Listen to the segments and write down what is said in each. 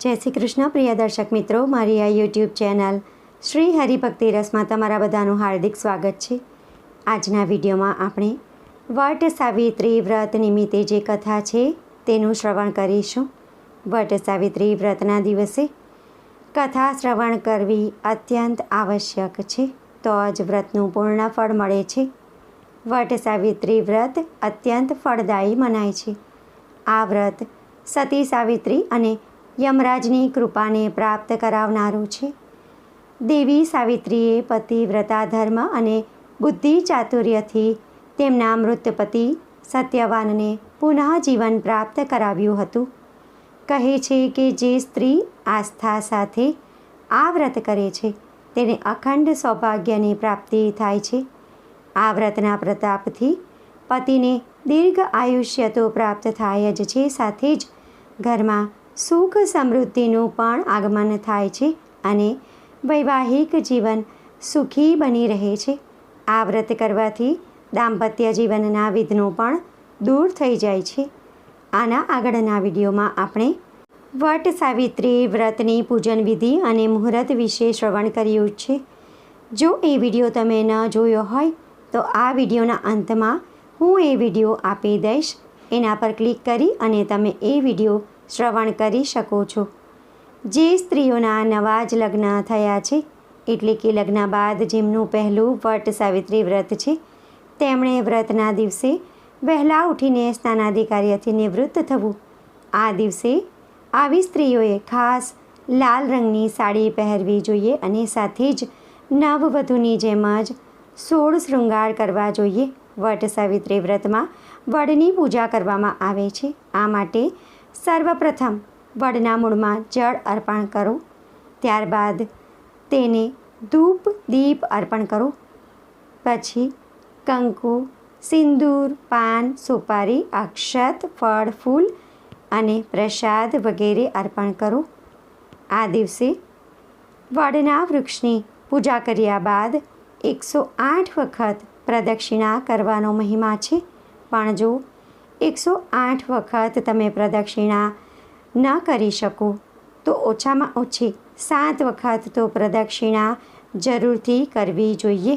જય શ્રી કૃષ્ણ, પ્રિય દર્શક મિત્રો. મારી આ યુટ્યુબ ચેનલ શ્રી હરિભક્તિ રસમાં તમારા બધાનું હાર્દિક સ્વાગત છે. આજના વિડીયોમાં આપણે વટ સાવિત્રી વ્રત નિમિત્તે જે કથા છે તેનું શ્રવણ કરીશું. વટ સાવિત્રી વ્રતના દિવસે કથા શ્રવણ કરવી અત્યંત આવશ્યક છે, તો જ વ્રતનું પૂર્ણ ફળ મળે છે. વટ સાવિત્રી વ્રત અત્યંત ફળદાયી મનાય છે. આ વ્રત સતી સાવિત્રી અને યમરાજની કૃપાને પ્રાપ્ત કરાવનારું છે. દેવી સાવિત્રીએ પતિવ્રતા ધર્મ અને બુદ્ધિ ચાતુર્યથી તેમના મૃત પતિ સત્યવાનને પુનઃ જીવન પ્રાપ્ત કરાવ્યું હતું. કહે છે કે જે સ્ત્રી આસ્થા સાથે આ વ્રત કરે છે, તેને અખંડ સૌભાગ્યની પ્રાપ્તિ થાય છે. આ વ્રતના પ્રતાપથી પતિને દીર્ઘ આયુષ્ય તો પ્રાપ્ત થાય જ છે, સાથે જ ઘરમાં સુખ સમૃદ્ધિનું પણ આગમન થાય છે અને વૈવાહિક જીવન સુખી બની રહે છે. આ વ્રત કરવાથી દાંપત્ય જીવનના વિઘ્નો પણ દૂર થઈ જાય છે. આના આગળના વિડીયોમાં આપણે વટ સાવિત્રી વ્રતની પૂજન વિધિ અને મુહૂર્ત વિશે શ્રવણ કર્યું છે. જો એ વીડિયો તમે ન જોયો હોય, તો આ વિડીયોના અંતમાં હું એ વીડિયો આપી દઈશ. એના પર ક્લિક કરી અને તમે એ વીડિયો શ્રવણ કરી શકો છો. જે સ્ત્રીઓના નવા જ લગ્ન થયા છે, એટલે કે લગ્ન બાદ જેમનું પહેલું વટ સાવિત્રી વ્રત છે, તેમણે વ્રતના દિવસે વહેલા ઉઠીને સ્નાનાધિકારીથી નિવૃત્ત થવું. આ દિવસે આવી સ્ત્રીઓએ ખાસ લાલ રંગની સાડી પહેરવી જોઈએ અને સાથે જ નવવધુની જેમ જ સોળ શૃંગાર કરવા જોઈએ. વટ સાવિત્રી વ્રતમાં વડની પૂજા કરવામાં આવે છે. આ માટે સર્વપ્રથમ વડના મૂળમાં જળ અર્પણ કરો. ત્યારબાદ તેને ધૂપ, દીપ અર્પણ કરો. પછી કંકુ, સિંદૂર, પાન, સુપારી, અક્ષત, ફળ, ફૂલ અને પ્રસાદ વગેરે અર્પણ કરો. આ દિવસે વડના વૃક્ષની પૂજા કર્યા બાદ એકસો આઠ વખત પ્રદક્ષિણા કરવાનો મહિમા છે. પણ જો એકસો આઠ વખત તમે પ્રદક્ષિણા ન કરી શકો. તો ઓછામાં ઓછી સાત વખત તો પ્રદક્ષિણા જરૂરથી કરવી જોઈએ.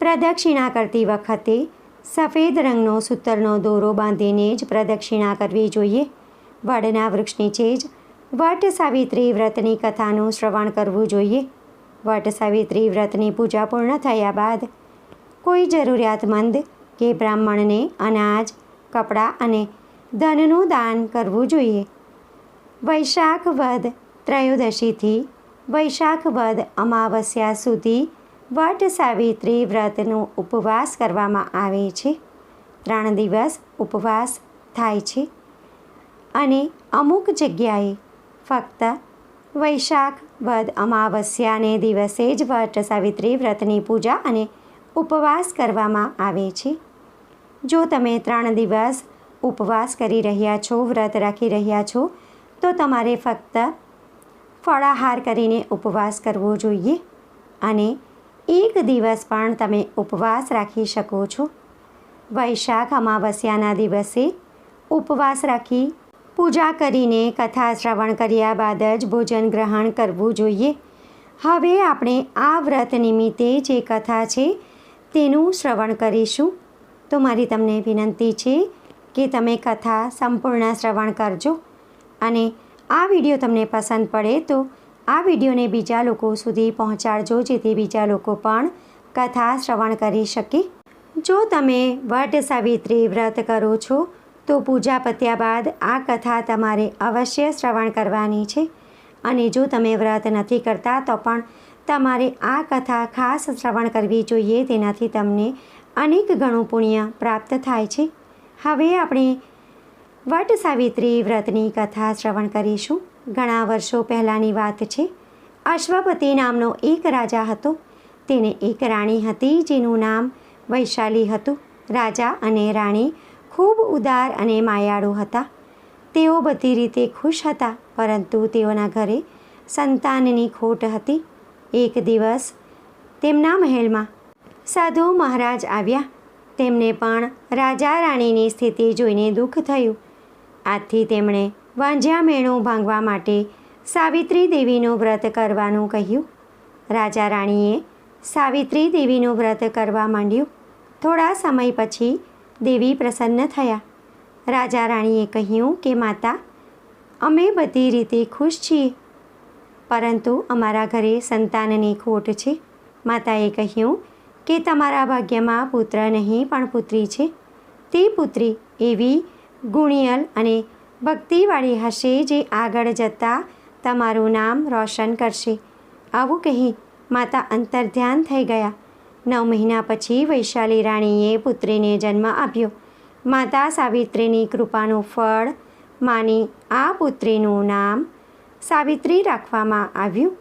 પ્રદક્ષિણા કરતી વખતે સફેદ રંગનો સૂતરનો દોરો બાંધીને જ પ્રદક્ષિણા કરવી જોઈએ. વડના વૃક્ષ નીચે જ વટ સાવિત્રી વ્રતની કથાનું શ્રવણ કરવું જોઈએ. વટ સાવિત્રી વ્રતની પૂજા પૂર્ણ થયા બાદ કોઈ જરૂરિયાતમંદ કે બ્રાહ્મણને અનાજ કપડાં અને ધનનું દાન કરવું જોઈએ. વૈશાખ વદ ત્રયોદશીથી વૈશાખ વદ અમાવસ્યા સુધી વટ સાવિત્રી વ્રતનો ઉપવાસ કરવામાં આવે છે. ત્રણ દિવસ ઉપવાસ થાય છે. અને અમુક જગ્યાએ ફક્ત વૈશાખ વદ અમાવસ્યાને દિવસે જ વટ સાવિત્રી વ્રતની પૂજા અને ઉપવાસ કરવામાં આવે છે. જો તમે ત્રણ દિવસ ઉપવાસ કરી રહ્યા છો, વ્રત રાખી રહ્યા છો, તો તમારે ફક્ત ફળાહાર કરીને ઉપવાસ કરવો જોઈએ અને એક દિવસ પણ તમે ઉપવાસ રાખી શકો છો. વૈશાખ અમાવસ્યાના દિવસે ઉપવાસ રાખી પૂજા કરીને કથા શ્રવણ કર્યા બાદ જ ભોજન ગ્રહણ કરવું જોઈએ. હવે આપણે આ વ્રત નિમિત્તે જે કથા છે તેનું શ્રવણ કરીશું. તો મારી તમને વિનંતી છે કે તમે કથા સંપૂર્ણ શ્રવણ કરજો. અને આ વીડિયો તમને પસંદ પડે તો આ વિડીયોને બીજા લોકો સુધી પહોંચાડજો, જેથી બીજા લોકો પણ કથા શ્રવણ કરી શકે. જો તમે વટ સાવિત્રી વ્રત કરો છો, તો પૂજા પત્યા બાદ આ કથા તમારે અવશ્ય શ્રવણ કરવાની છે. અને જો તમે વ્રત નથી કરતા, તો પણ તમારે આ કથા ખાસ શ્રવણ કરવી જોઈએ, તેનાથી તમને અનેક ગણું પુણ્ય પ્રાપ્ત થાય છે. હવે આપણે વટ સાવિત્રી વ્રતની કથા શ્રવણ કરીશું. ઘણા વર્ષો પહેલાંની વાત છે. અશ્વપતિ નામનો એક રાજા હતો. તેને એક રાણી હતી જેનું નામ વૈશાલી હતું. રાજા અને રાણી ખૂબ ઉદાર અને માયાળુ હતા. તેઓ બધી રીતે ખુશ હતા, પરંતુ તેઓના ઘરે સંતાનની ખોટ હતી. એક દિવસ તેમના મહેલમાં સાધુ મહારાજ આવ્યા. તેમને પણ રાજા રાણીની સ્થિતિ જોઈને દુઃખ થયું. આથી તેમણે વાંઝ્યા મેણું ભાંગવા માટે સાવિત્રી દેવીનું વ્રત કરવાનું કહ્યું. રાજા રાણીએ સાવિત્રી દેવીનું વ્રત કરવા માંડ્યું. થોડા સમય પછી દેવી પ્રસન્ન થયા. રાજા રાણીએ કહ્યું કે, માતા, અમે બધી રીતે ખુશ છીએ. પરંતુ અમારા ઘરે સંતાનની ખોટ છે. માતાએ કહ્યું કે તમારા ભાગ્યમાં પુત્ર નહીં, પણ પુત્રી છે. તે પુત્રી એવી ગુણિયલ અને ભક્તિવાળી હશે જે આગળ જતાં તમારું નામ રોશન કરશે. આવું કહી માતા અંતરધ્યાન થઈ ગયા. નવ મહિના પછી વૈશાલી રાણીએ પુત્રીને જન્મ આપ્યો. માતા સાવિત્રીની કૃપાનું ફળ માની આ પુત્રીનું નામ સાવિત્રી રાખવામાં આવ્યું.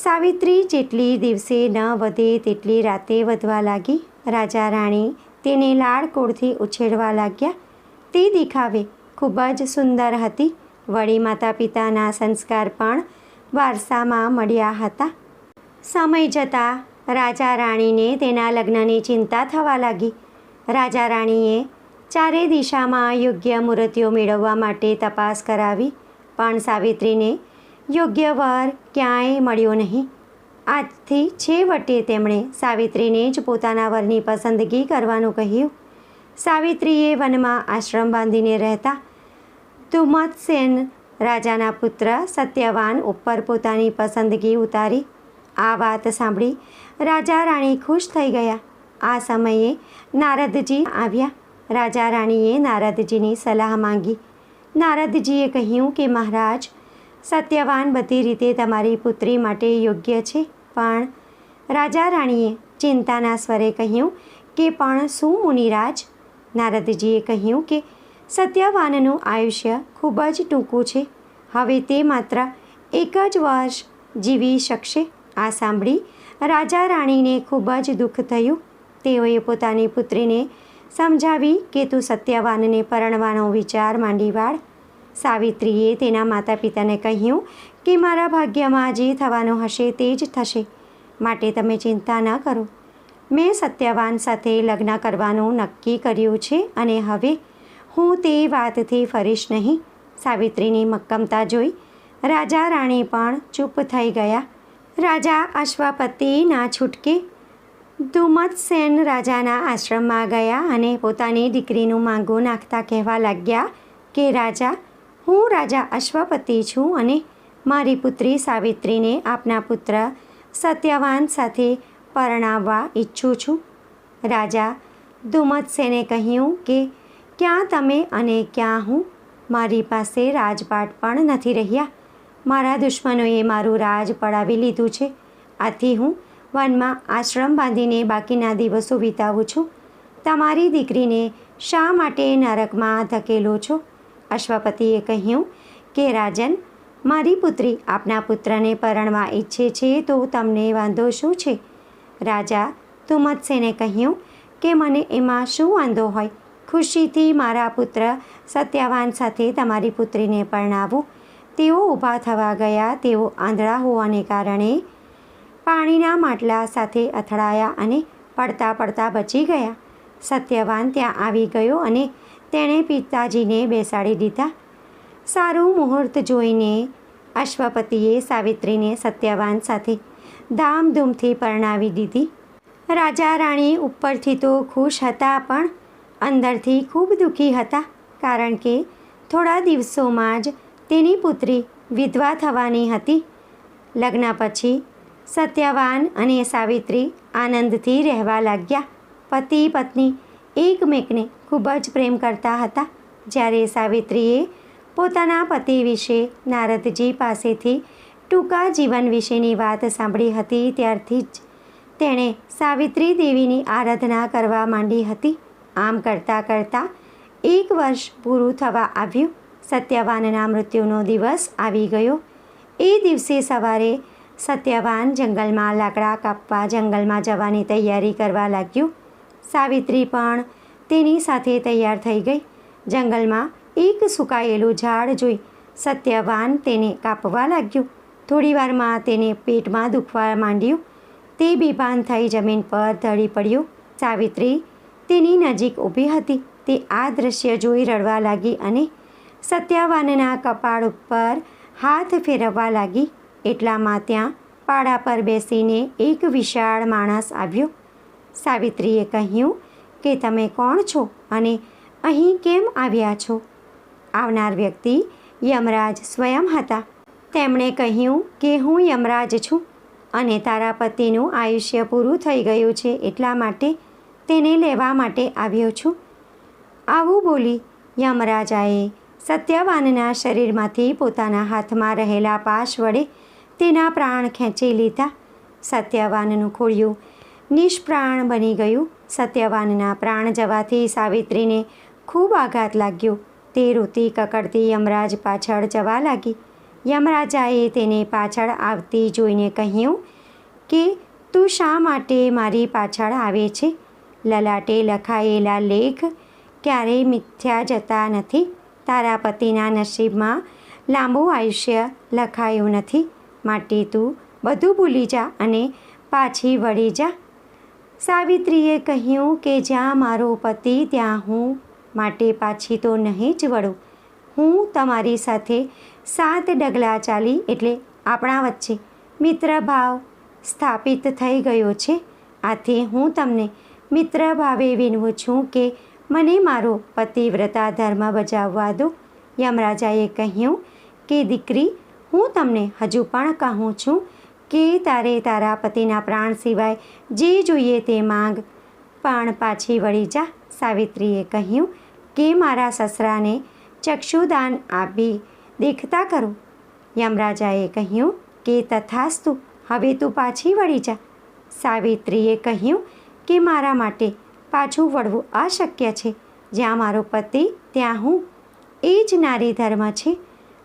સાવિત્રી જેટલી દિવસે ન વધે તેટલી રાતે વધવા લાગી. રાજા રાણી તેને લાડકોડથી ઉછેરવા લાગ્યા. તે દેખાવે ખૂબ જ સુંદર હતી. વળી માતા પિતાના સંસ્કાર પણ વારસામાં મળ્યા હતા. સમય જતાં રાજા રાણીને તેના લગ્નની ચિંતા થવા લાગી. રાજા રાણીએ ચારે દિશામાં યોગ્ય મૂર્તિઓ મેળવવા માટે તપાસ કરાવી, પણ સાવિત્રીને યોગ્ય વર ક્યાંય મળ્યો નહીં. આજથી છેવટે તેમણે સાવિત્રીને જ પોતાના વરની પસંદગી કરવાનું કહ્યું. સાવિત્રીએ વનમાં આશ્રમ બાંધીને રહેતા ધુમ્મતસેન રાજાના પુત્ર સત્યવાન ઉપર પોતાની પસંદગી ઉતારી. આ વાત સાંભળી રાજા રાણી ખુશ થઈ ગયા. આ સમયે નારદજી આવ્યા. રાજા રાણીએ નારદજીની સલાહ માંગી. નારદજીએ કહ્યું કે મહારાજ સત્યવાન બધી રીતે તમારી પુત્રી માટે યોગ્ય છે. પણ રાજા રાણીએ ચિંતાના સ્વરે કહ્યું કે, પણ શું મુનિરાજ? નારદજીએ કહ્યું કે, સત્યવાનનું આયુષ્ય ખૂબ જ ટૂંકું છે. હવે તે માત્ર એક જ વર્ષ જીવી શકશે. આ સાંભળી રાજા રાણીને ખૂબ જ દુઃખ થયું. તેઓએ પોતાની પુત્રીને સમજાવી કે, તું સત્યવાનને પરણવાનો વિચાર માંડી વાળ. સાવિત્રીએ તેના માતા પિતાને કહ્યું કે મારા ભાગ્યમાં જે થવાનું હશે તે જ થશે. માટે તમે ચિંતા ન કરો. મેં સત્યવાન સાથે લગ્ન કરવાનું નક્કી કર્યું છે અને હવે હું તે વાતથી ફરીશ નહીં. સાવિત્રીની મક્કમતા જોઈ રાજા રાણી પણ ચૂપ થઈ ગયા. રાજા અશ્વપતિના છૂટકે ધુમતસેન રાજાના આશ્રમમાં ગયા અને પોતાની દીકરીનું માંગું નાખતા કહેવા લાગ્યા કે, રાજા હું રાજા અશ્વપતિ છું અને મારી પુત્રી સાવિત્રીને આપના પુત્ર સત્યવાન સાથે પરણાવવા ઈચ્છું છું. રાજા ધુમતસેને કહ્યું કે, ક્યાં તમે અને ક્યાં હું? મારી પાસે રાજપાટ પણ નથી રહ્યા. મારા દુશ્મનોએ મારું રાજ પડાવી લીધું છે. આથી હું વનમાં આશ્રમ બાંધીને બાકીના દિવસો વિતાવું છું. તમારી દીકરીને શા માટે નરકમાં ધકેલો છો? અશ્વપતિએ કહ્યું કે, રાજન, મારી પુત્રી આપના પુત્રને પરણવા ઈચ્છે છે તો તમને વાંધો શું છે? રાજા તુમત્સેને કહ્યું કે, મને એમાં શું વાંધો હોય? ખુશીથી મારા પુત્ર સત્યવાન સાથે તમારી પુત્રીને પરણાવું. તેઓ ઊભા થવા ગયા. તેઓ આંધળા હોવાને કારણે પાણીના માટલા સાથે અથડાયા અને પડતા પડતા બચી ગયા. સત્યવાન ત્યાં આવી ગયો અને તેણે પિતાજીને બેસાડી દીધા. સારું મુહૂર્ત જોઈને અશ્વપતિએ સાવિત્રીને સત્યવાન સાથે ધામધૂમથી પરણાવી દીધી. રાજા રાણી ઉપરથી તો ખુશ હતા પણ અંદરથી ખૂબ દુઃખી હતા કારણ કે થોડા દિવસોમાં જ તેની પુત્રી વિધવા થવાની હતી. લગ્ન પછી સત્યવાન અને સાવિત્રી આનંદથી રહેવા લાગ્યા. પતિ પત્ની એકમેકને ખૂબ જ પ્રેમ કરતા હતા. જ્યારે સાવિત્રીએ પોતાના પતિ વિશે નારદજી પાસેથી ટૂંકા જીવન વિશેની વાત સાંભળી હતી, ત્યારથી જ તેણે સાવિત્રી દેવીની આરાધના કરવા માંડી હતી. આમ કરતાં કરતાં એક વર્ષ પૂરું થવા આવ્યું. સત્યવાનના મૃત્યુનો દિવસ આવી ગયો. એ દિવસે સવારે સત્યવાન જંગલમાં લાકડા કાપવા જંગલમાં જવાની તૈયારી કરવા લાગ્યું. સાવિત્રી પણ તેની સાથે તૈયાર થઈ ગઈ. જંગલમાં એક સુકાયેલું ઝાડ જોઈ સત્યવાન તેને કાપવા લાગ્યું. થોડીવારમાં તેને પેટમાં દુખવા માંડ્યું. તે બેભાન થઈ જમીન પર ઢળી પડ્યું. સાવિત્રી તેની નજીક ઊભી હતી. તે આ દ્રશ્ય જોઈ રડવા લાગી અને સત્યવાનના કપાળ ઉપર હાથ ફેરવવા લાગી. એટલામાં ત્યાં પાડા પર બેસીને એક વિશાળ માણસ આવ્યો. સાવિત્રીએ કહ્યું કે તમે કોણ છો અને અહીં કેમ આવ્યા છો? આવનાર વ્યક્તિ યમરાજ સ્વયં હતા. તેમણે કહ્યું કે હું યમરાજ છું અને તારા પતિનું આયુષ્ય પૂરું થઈ ગયું છે એટલા માટે તેને લેવા માટે આવ્યો છું. આવું બોલી યમરાજાએ સત્યવાનના શરીરમાંથી પોતાના હાથમાં રહેલા પાશ વડે તેના પ્રાણ ખેંચી લીધા. સત્યવાનનું ખોળિયું નિષ્પ્રાણ બની ગયું. સત્યવાનના પ્રાણ જવાથી સાવિત્રીને ખૂબ આઘાત લાગ્યો. તે રોતી કકડતી યમરાજ પાછળ જવા લાગી. યમરાજાએ તેને પાછળ આવતી જોઈને કહ્યું કે, તું શા માટે મારી પાછળ આવે છે? લલાટે લખાયેલા લેખ ક્યારેય મિથ્યા જતા નથી. તારા પતિના નસીબમાં લાંબુ આયુષ્ય લખાયું નથી. માટે તું બધું ભૂલી જા અને પાછી વળી જા. સાવિત્રીએ કહ્યું કે જ્યાં મારો પતિ, ત્યાં હું માટે પાછી તો નહીં જ વળું. હું તમારી સાથે સાત ડગલા ચાલી એટલે આપણા વચ્ચે મિત્રભાવ સ્થાપિત થઈ ગયો છે. આથી હું તમને મિત્ર ભાવે વિનવું છું કે મને મારો પતિવ્રતા ધર્મ બજાવવા દો. યમરાજાએ કહ્યું કે, દીકરી, હું તમને હજુ પણ કહું છું કે તારે તારા પતિના પ્રાણ સિવાય જે જોઈએ તે માંગ. પણ પાછી વળી જા, સાવિત્રીએ કહ્યું કે મારા સસરાને ચક્ષુદાન આપી દેખતા કરો. યમરાજાએ કહ્યું કે તથાસ્તુ, હવે તું પાછી વળી જા. સાવિત્રીએ કહ્યું કે મારા માટે પાછું વળવું અશક્ય છે. જ્યાં મારો પતિ, ત્યાં હું. એ જ નારી ધર્મ છે.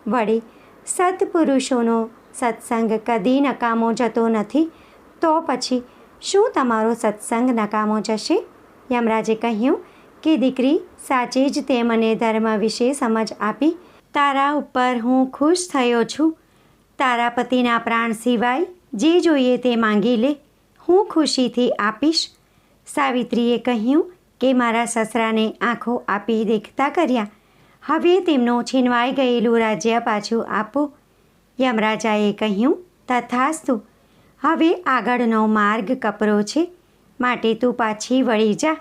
વળી સત્પુરુષોનો સત્સંગ કદી નકામો જતો નથી. તો પછી શું તમારો સત્સંગ નકામો જશે? યમરાજે કહ્યું કે, દીકરી, સાચે જ તે મને ધર્મ વિશે સમજ આપી. તારા ઉપર હું ખુશ થયો છું. તારા પતિના પ્રાણ સિવાય જે જોઈએ તે માંગી લે. હું ખુશીથી આપીશ. સાવિત્રીએ કહ્યું કે, મારા સસરાને આંખો આપી દેખતા કર્યા. હવે તેમનું છીનવાઈ ગયેલું રાજ્ય પાછું આપો. યમરાજાએ કહ્યું, તથાસ્તુ, હવે આગળનો માર્ગ કપરો છે. માટે તું પાછી વળી જા.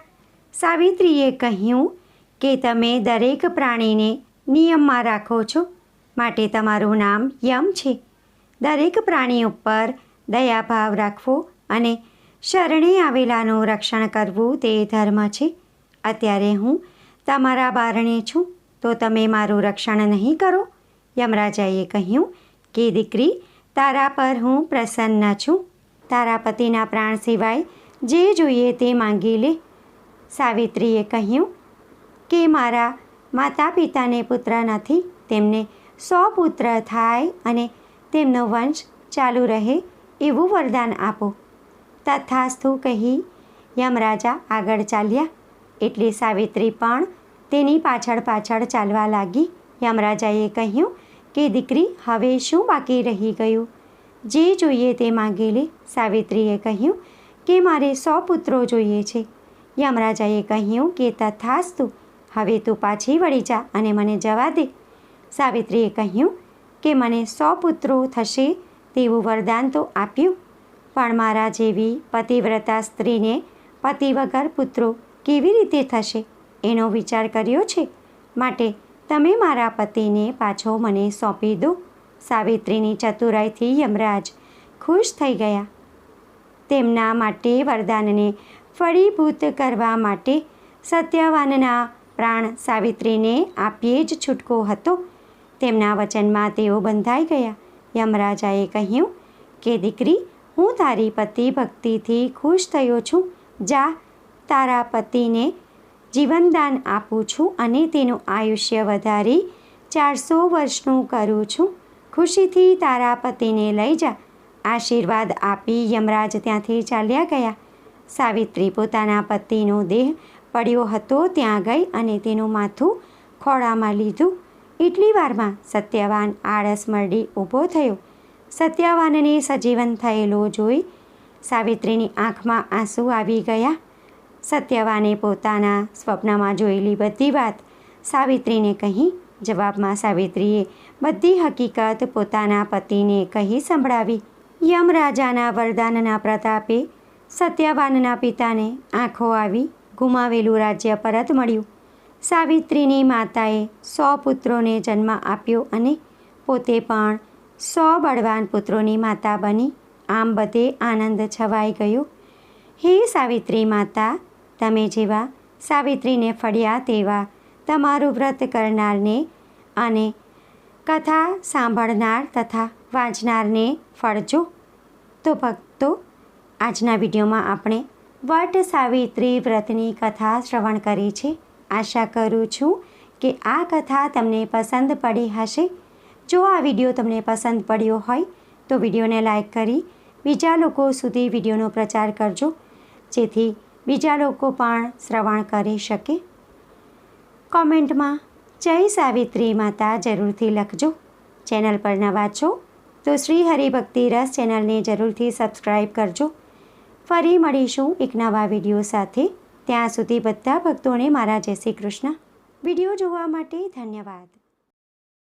સાવિત્રીએ કહ્યું, કે તમે દરેક પ્રાણીને નિયમમાં રાખો છો. માટે તમારું નામ યમ છે. દરેક પ્રાણી ઉપર દયાભાવ રાખવો અને શરણે આવેલાનું રક્ષણ કરવું તે ધર્મ છે. અત્યારે હું તમારા બારણે છું, તો તમે મારું રક્ષણ નહીં કરો. યમરાજાએ કહ્યું કે દીકરી, તારા પર હું પ્રસન્ન છું. તારા પતિના પ્રાણ સિવાય જે જોઈએ તે માંગી લે. સાવિત્રીએ કહ્યું, કે મારા માતા પિતાને પુત્ર નથી. તેમને સો પુત્ર થાય અને તેમનો વંશ ચાલુ રહે એવું વરદાન આપો. તથાસ્તુ કહી યમરાજા આગળ ચાલ્યા. એટલે સાવિત્રી પણ તેની પાછળ પાછળ ચાલવા લાગી. યમરાજાએ કહ્યું કે દીકરી, હવે શું બાકી રહી ગયું? જે જોઈએ તે માગી લે. સાવિત્રીએ કહ્યું કે મારે સો પુત્રો જોઈએ છે. યમરાજાએ કહ્યું કે તથાસ્તુ હવે તું પાછી વળી જા અને મને જવા દે. સાવિત્રીએ કહ્યું કે મને સો પુત્રો થશે તેવું વરદાન તો આપ્યું. પણ મારા જેવી પતિવ્રતા સ્ત્રીને પતિ વગર પુત્રો કેવી રીતે થશે? એનો વિચાર કર્યો છે. માટે તમે મારા પતિને પાછો મને સોંપી દો. સાવિત્રીની ચતુરાઈથી યમરાજ ખુશ થઈ ગયા. તેમના માટે વરદાનને ફળીભૂત કરવા માટે સત્યવાનના પ્રાણ સાવિત્રીને આપીએ જ છૂટકો હતો. તેમના વચનમાં તેઓ બંધાઈ ગયા. યમરાજાએ કહ્યું કે, દીકરી, હું તારી પતિ ભક્તિથી ખુશ થયો છું. જા, તારા પતિને જીવનદાન આપું છું અને તેનું આયુષ્ય વધારી ચારસો વર્ષનું કરું છું. ખુશીથી તારા પતિને લઈ જા. આશીર્વાદ આપી યમરાજ ત્યાંથી ચાલ્યા ગયા. સાવિત્રી પોતાના પતિનો દેહ પડ્યો હતો ત્યાં ગઈ અને તેનું માથું ખોળામાં લીધું. એટલી વારમાં સત્યવાન આળસ મરડી ઊભો થયો. સત્યવાનને સજીવન થયેલો જોઈ સાવિત્રીની આંખમાં આંસુ આવી ગયા. સત્યવાને પોતાના સ્વપ્નમાં જોયેલી બધી વાત સાવિત્રીને કહી. જવાબમાં સાવિત્રીએ બધી હકીકત પોતાના પતિને કહી સંભળાવી. યમરાજાના વરદાનના પ્રતાપે સત્યવાનના પિતાને આંખો આવી ગુમાવેલું રાજ્ય પરત મળ્યું. સાવિત્રીની માતાએ સો પુત્રોને જન્મ આપ્યો અને પોતે પણ સો બળવાન પુત્રોની માતા બની. આમ બધે આનંદ છવાઈ ગયો. હે સાવિત્રી માતા તમે જેવા સાવિત્રીને ફળ્યા તેવા તમારું વ્રત કરનારને અને કથા સાંભળનાર તથા વાંચનારને ફળજો. તો ભક્તો, આજના વિડીયોમાં આપણે વટ સાવિત્રી વ્રતની કથા શ્રવણ કરી છે. આશા કરું છું કે આ કથા તમને પસંદ પડી હશે. જો આ વીડિયો તમને પસંદ પડ્યો હોય, તો વિડીયોને લાઈક કરી બીજા લોકો સુધી વિડીયોનો પ્રચાર કરજો. જેથી બીજા લોકો પણ શ્રવણ કરી શકે? કોમેન્ટમાં જય સાવિત્રી માતા જરૂરથી લખજો. ચેનલ પર નવા છો તો શ્રી હરિભક્તિ રસ ચેનલને જરૂરથી સબસ્ક્રાઈબ કરજો. ફરી મળીશું એક નવા વીડિયો સાથે. ત્યાં સુધી બધા ભક્તોને મારા જય શ્રી કૃષ્ણ. વીડિયો જોવા માટે ધન્યવાદ.